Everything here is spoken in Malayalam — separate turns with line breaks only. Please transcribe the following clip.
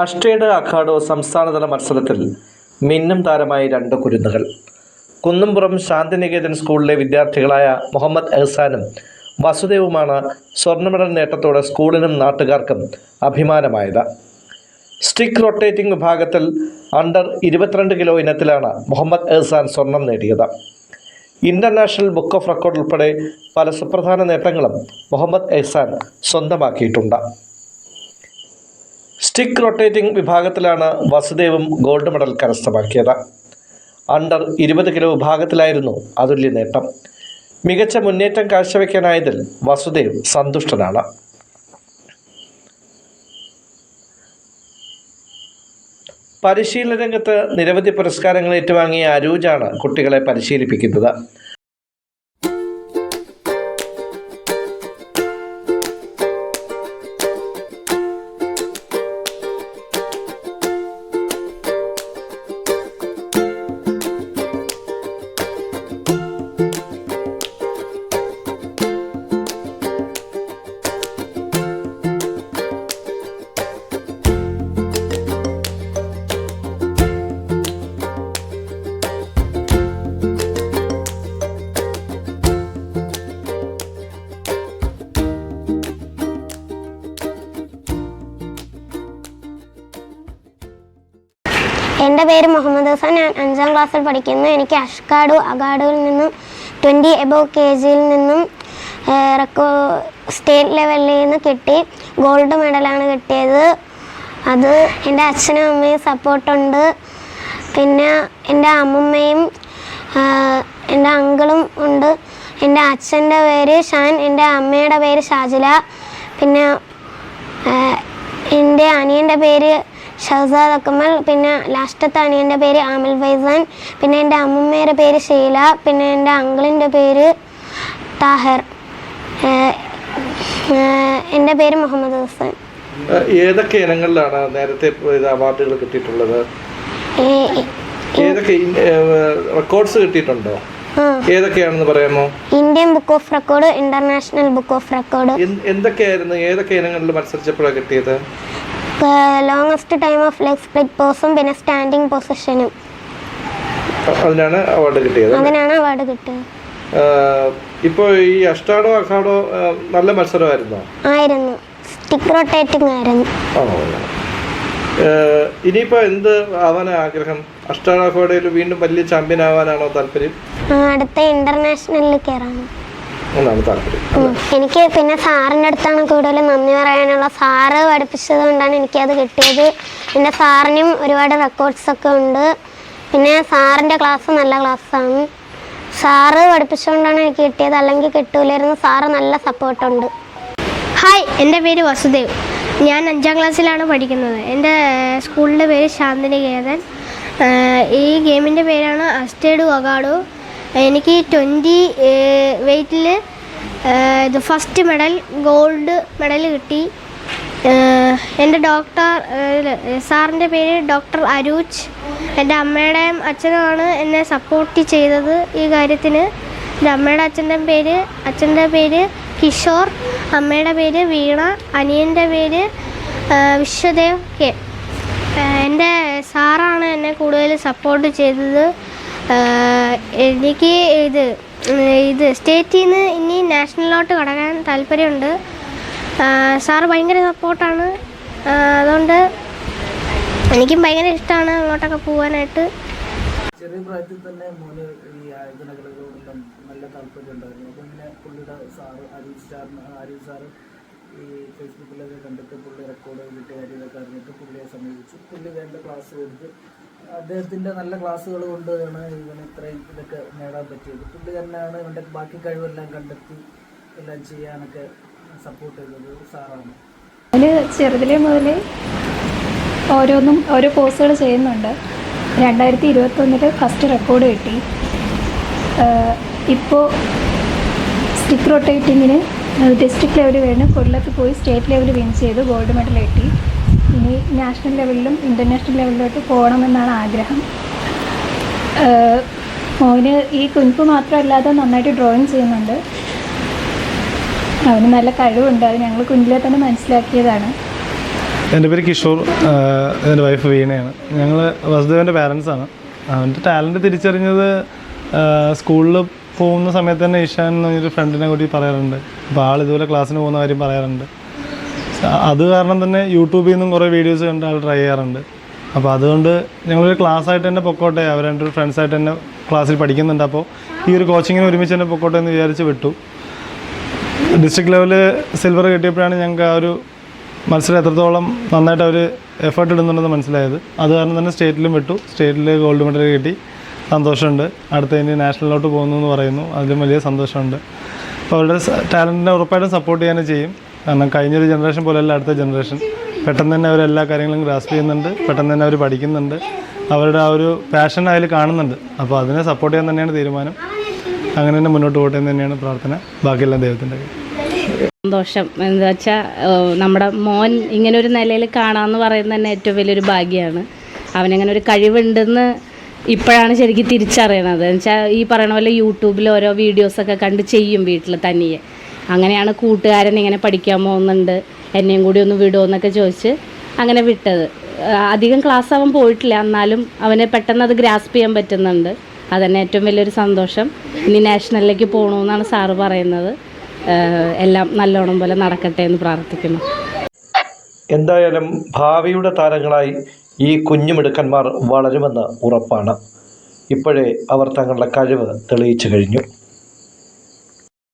അഷ്ടേഡ് അഖാഡോ സംസ്ഥാനതല മത്സരത്തിൽ മിന്നും താരമായി രണ്ട് കുരുന്നുകൾ. കുന്നുംപുറം ശാന്തിനികേതൻ സ്കൂളിലെ വിദ്യാർത്ഥികളായ മുഹമ്മദ് എഹ്സാനും വസുദേവുമാണ് സ്വർണ മെഡൽ നേട്ടത്തോടെ സ്കൂളിനും നാട്ടുകാർക്കും അഭിമാനമായത്. സ്റ്റിക്ക് റൊട്ടേറ്റിംഗ് വിഭാഗത്തിൽ അണ്ടർ ഇരുപത്തിരണ്ട് കിലോ ഇനത്തിലാണ് മുഹമ്മദ് എഹ്സാൻ സ്വർണം നേടിയത്. ഇന്റർനാഷണൽ ബുക്ക് ഓഫ് റെക്കോർഡ് ഉൾപ്പെടെ പല സുപ്രധാന നേട്ടങ്ങളും മുഹമ്മദ് എഹ്സാൻ സ്വന്തമാക്കിയിട്ടുണ്ട്. സ്റ്റിക്ക് റൊട്ടേറ്റിംഗ് വിഭാഗത്തിലാണ് വസുദേവും ഗോൾഡ് മെഡൽ കരസ്ഥമാക്കിയത്. അണ്ടർ ഇരുപത് കിലോ വിഭാഗത്തിലായിരുന്നു അതുല്യ നേട്ടം. മികച്ച മുന്നേറ്റം കാഴ്ചവെക്കാനായതിൽ വസുദേവ് സന്തുഷ്ടനാണ്. പരിശീലന രംഗത്ത് നിരവധി പുരസ്കാരങ്ങൾ ഏറ്റുവാങ്ങിയ അരൂജാണ് കുട്ടികളെ പരിശീലിപ്പിക്കുന്നത്.
എന്റെ പേര് മുഹമ്മദ് ഹസൻ. ഞാൻ അഞ്ചാം ക്ലാസ്സിൽ പഠിക്കുന്നു. എനിക്ക് അഷ്കാഡു അഗാഡുവിൽ നിന്നും ട്വന്റി എബോ കെ ജിയിൽ നിന്നും റെക്കോ സ്റ്റേറ്റ് ലെവലിൽ നിന്ന് കിട്ടി. ഗോൾഡ് മെഡലാണ് കിട്ടിയത്. അത് എന്റെ അച്ഛനും അമ്മയും സപ്പോർട്ടുണ്ട്. പിന്നെ എന്റെ അമ്മമ്മയും എന്റെ അങ്കിളും ഉണ്ട്. എന്റെ അച്ഛന്റെ പേര് ഷാൻ എന്റെ അമ്മയുടെ പേര് ഷാജില. പിന്നെ എന്റെ അനിയന്റെ പേര് ഷഹസാദ് അക്മൽ പിന്നെ ലാസ്റ്റത്തെ അണിയന്റെ പേര് ആമിൽ ഫൈസാൻ പിന്നെ എന്റെ അമ്മമ്മയുടെ പേര് ഷീല പിന്നെ എന്റെ അങ്കിളിന്റെ പേര് താഹിർ. എന്റെ പേര് മുഹമ്മദ് ഹസാൻ
ഏതൊക്കെ ഇനങ്ങളിലാണ് നേരത്തെ അവാർഡുകൾ കിട്ടിയിട്ടുള്ളത്? ഏതൊക്കെ റെക്കോർഡ്സ് കിട്ടിയിട്ടുണ്ടോ? ഏതൊക്കെയാണെന്ന് പറയാമോ?
Indian book of record international book of record.
എന്ത്- എന്തൊക്കെയായിരുന്നു ഏതൊക്കെ ഇനങ്ങളിൽ മത്സരിച്ചപ്പോഴാണ് കിട്ടിയത്?
Longest time of leg split പോസും പിന്നെ സ്റ്റാൻഡിങ് പൊസിഷനും
അതിനാണ് അവാർഡ് കിട്ടിയത്
അതിനാണ് അവാർഡ് കിട്ടിയത്.
ഇപ്പോൾ ഈ അഷ്ടാഡോ അഖാഡോ നല്ല മത്സരമായിരുന്നോ?
ആയിരുന്നു. സ്റ്റിക്ക് റൊട്ടേറ്റിംഗ് ആയിരുന്നു.
ഇനിയിപ്പോ എന്ത് ആവാനാ ആഗ്രഹം? അഷ്ടാഡോ അഖാഡോയിൽ വീണ്ടും വലിയ ചാമ്പ്യൻ ആവാനാണോ താല്പര്യം?
അടുത്ത ഇന്റർനാഷണലിൽ കയറാണ്
എന്നാണ് താല്പര്യം.
എനിക്ക് പിന്നെ സാറിന്റെ അടുത്താണ് കൂടുതൽ നന്ദി പറയാനുള്ള. സാറ് പഠിപ്പിച്ചത് കൊണ്ടാണ് എനിക്കത് കിട്ടിയത്. എന്റെ സാറിനും ഒരുപാട് റെക്കോർഡ്സ് ഒക്കെ ഉണ്ട്. പിന്നെ സാറിന്റെ ക്ലാസ് നല്ല ക്ലാസ്സാണ് സാറ് പഠിപ്പിച്ചുകൊണ്ടാണ് എനിക്ക് കിട്ടിയത്. അല്ലെങ്കിൽ കിട്ടൂലായിരുന്നു. സാറ് നല്ല സപ്പോർട്ടുണ്ട്
ഹായ് എന്റെ പേര് വസുദേവ്. ഞാൻ അഞ്ചാം ക്ലാസ്സിലാണ് പഠിക്കുന്നത്. എന്റെ സ്കൂളിന്റെ പേര് ശാന്തിനി കേതൻ ഈ ഗെയിമിന്റെ പേരാണ് അസ്റ്റേഡ് അഗാഡു എനിക്ക് ട്വന്റി വെയ്റ്റിൽ ഇത് ഫസ്റ്റ് മെഡൽ ഗോൾഡ് മെഡൽ കിട്ടി. എന്റെ ഡോക്ടർ സാറിന്റെ പേര് ഡോക്ടർ അരൂജ് എന്റെ അമ്മയുടെയും അച്ഛനുമാണ് എന്നെ സപ്പോർട്ട് ചെയ്തത് ഈ കാര്യത്തിന്. എന്റെ അമ്മയുടെ അച്ഛന്റെ പേര് അച്ഛന്റെ പേര് കിഷോർ അമ്മയുടെ പേര് വീണ അനിയന്റെ പേര് വിശ്വദേവ് കെ. എന്റെ സാറാണ് എന്നെ കൂടുതൽ സപ്പോർട്ട് ചെയ്തത്. എനിക്ക് ഇത് ഇത് സ്റ്റേറ്റിൽ നിന്ന് ഇനി നാഷണലിലോട്ട് കടക്കാൻ താല്പര്യമുണ്ട്. സാറ് ഭയങ്കര സപ്പോർട്ടാണ്. അതുകൊണ്ട് എനിക്കും ഭയങ്കര ഇഷ്ടമാണ് അങ്ങോട്ടൊക്കെ പോകാനായിട്ട്.
ചെറിയ പ്രായത്തിൽ തന്നെ മോന് ഈ ആയോധന നല്ല താല്പര്യമുണ്ടായിരുന്നു പിന്നെ ഇങ്ങനെ പുള്ളിയുടെ സാറ് അരീഷ് സാറിന് അരീഷ് സാറ് ഈ ഫേസ്ബുക്കിലൊക്കെ കണ്ടിട്ട് പുള്ളി റെക്കോർഡ് കിട്ടിയ കാര്യങ്ങളൊക്കെ അറിഞ്ഞിട്ട് പുള്ളിയെ സമീപിച്ചു. പുള്ളി വേണ്ട ക്ലാസ് കൊടുത്ത് അദ്ദേഹത്തിന്റെ നല്ല ക്ലാസ്സുകൾ കൊണ്ടാണ് ഇവന് ഇത്രയും ഇതൊക്കെ നേടാൻ പറ്റിയത്. പുള്ളി തന്നെയാണ് ഇവന്റെ ബാക്കി കഴിവെല്ലാം കണ്ടെത്തി എല്ലാം ചെയ്യാനൊക്കെ സപ്പോർട്ട് ചെയ്തത് സാറാണ്.
അതിൽ ചെറുതിലെ മുതൽ ഓരോന്നും ഓരോ കോഴ്സുകൾ ചെയ്യുന്നുണ്ട്. രണ്ടായിരത്തി ഇരുപത്തൊന്നിൽ ഫസ്റ്റ് റെക്കോർഡ് കിട്ടി ഇപ്പോൾ സ്റ്റിക്ക് റൊട്ടേറ്റിങ്ങിന് ഡിസ്ട്രിക്ട് ലെവൽ വേണം കൊല്ലത്ത് പോയി സ്റ്റേറ്റ് ലെവൽ വിൻ ചെയ്ത് ഗോൾഡ് മെഡൽ കിട്ടി. ഇനി നാഷണൽ ലെവലിലും ഇന്റർനാഷണൽ ലെവലിലോട്ട് പോകണമെന്നാണ് ആഗ്രഹം. മോന് ഈ കുഞ്ഞിപ്പ് മാത്രമല്ലാതെ നന്നായിട്ട് ഡ്രോയിങ് ചെയ്യുന്നുണ്ട്. അവന് നല്ല കഴിവുണ്ട്. അത് ഞങ്ങൾ കുഞ്ഞിലെ തന്നെ മനസ്സിലാക്കിയതാണ്.
എന്റെ പേര് കിഷോർ. എന്റെ വൈഫ് വീണയാണ്. ഞങ്ങൾ വസുദേവന്റെ പാരൻസാണ് അവന്റെ ടാലന്റ് തിരിച്ചറിഞ്ഞത് സ്കൂളിൽ പോകുന്ന സമയത്ത് തന്നെ ഇഷാൻ എന്നൊരു ഫ്രണ്ടിനെ കൂടി പറയാറുണ്ട്. അപ്പോൾ ആൾ ഇതുപോലെ ക്ലാസ്സിന് പോകുന്ന കാര്യം പറയാറുണ്ട്. അത് കാരണം തന്നെ യൂട്യൂബിൽ നിന്നും കുറേ വീഡിയോസ് കണ്ട് ആൾ ട്രൈ ചെയ്യാറുണ്ട്. അപ്പോൾ അതുകൊണ്ട് ഞങ്ങളൊരു ക്ലാസ് ആയിട്ട് തന്നെ പൊക്കോട്ടെ. അവർ ഒരു ഫ്രണ്ട്സായിട്ട് തന്നെ ക്ലാസ്സിൽ പഠിക്കുന്നുണ്ട്. അപ്പോൾ ഈ ഒരു കോച്ചിങ്ങിന് ഒരുമിച്ച് തന്നെ പൊക്കോട്ടെ എന്ന് വിചാരിച്ച് വിട്ടു. ഡിസ്ട്രിക്ട് ലെവലിൽ സിൽവർ കിട്ടിയപ്പോഴാണ് ഞങ്ങൾക്ക് ആ ഒരു മത്സരം എത്രത്തോളം നന്നായിട്ട് അവർ എഫേർട്ട് ഇടുന്നുണ്ടെന്ന് മനസ്സിലായത്. അത് കാരണം തന്നെ സ്റ്റേറ്റിലും വിട്ടു. സ്റ്റേറ്റിൽ ഗോൾഡ് മെഡൽ കിട്ടി. സന്തോഷമുണ്ട്. അടുത്ത ഇനി നാഷണലിലോട്ട് പോകുന്നു എന്ന് പറയുന്നു. അതിലും വലിയ സന്തോഷമുണ്ട്. അപ്പോൾ അവരുടെ ടാലന്റിനെ ഉറപ്പായിട്ടും സപ്പോർട്ട് ചെയ്യാനും ചെയ്യും. കാരണം കഴിഞ്ഞൊരു ജനറേഷൻ പോലെയല്ല അടുത്ത ജനറേഷൻ പെട്ടെന്ന് തന്നെ അവർ എല്ലാ കാര്യങ്ങളും ഗ്രാസ്പ് ചെയ്യുന്നുണ്ട്. പെട്ടെന്ന് തന്നെ അവർ പഠിക്കുന്നുണ്ട്. അവരുടെ ആ ഒരു പാഷൻ അതിൽ കാണുന്നുണ്ട്. അപ്പോൾ അതിനെ സപ്പോർട്ട് ചെയ്യാൻ തന്നെയാണ് തീരുമാനം. അങ്ങനെ തന്നെ മുന്നോട്ട് പോകട്ടെ എന്ന് തന്നെയാണ് പ്രാർത്ഥന. ബാക്കിയെല്ലാം ദൈവത്തിന്റെ
സന്തോഷം. എന്താ വെച്ചാൽ നമ്മുടെ മോൻ ഇങ്ങനെ ഒരു നിലയിൽ കാണാമെന്ന് പറയുന്നത് തന്നെ ഏറ്റവും വലിയൊരു ഭാഗ്യമാണ് അവനങ്ങനെ ഒരു കഴിവുണ്ടെന്ന് ഇപ്പോഴാണ് ശരിക്കും തിരിച്ചറിയണത്. എന്ന് വെച്ചാൽ ഈ പറയണ പോലെ യൂട്യൂബിൽ ഓരോ വീഡിയോസൊക്കെ കണ്ട് ചെയ്യും വീട്ടിൽ തനിയെ. അങ്ങനെയാണ് കൂട്ടുകാരൻ ഇങ്ങനെ പഠിക്കാൻ പോകുന്നുണ്ട്. എന്നെയും കൂടി ഒന്ന് വിടുമോ എന്നൊക്കെ ചോദിച്ച് അങ്ങനെ വിട്ടത്. അധികം ക്ലാസ് അവൻ പോയിട്ടില്ല. എന്നാലും അവനെ പെട്ടെന്ന് അത് ഗ്രാസ്പ് ചെയ്യാൻ പറ്റുന്നുണ്ട്. അതന്നെ ഏറ്റവും വലിയൊരു സന്തോഷം. ഇനി നാഷണലിലേക്ക് പോകണമെന്നാണ് സാറ് പറയുന്നത്. എല്ലാം നല്ലോണം പോലെ നടക്കട്ടെ എന്ന് പ്രാർത്ഥിക്കുന്നു.
എന്തായാലും ഭാവിയുടെ താരങ്ങളായി ഈ കുഞ്ഞുമിടുക്കന്മാർ വളരുമെന്ന് ഉറപ്പാണ്. ഇപ്പോഴേ അവർ തങ്ങളുടെ കഴിവ് തെളിയിച്ചു കഴിഞ്ഞു.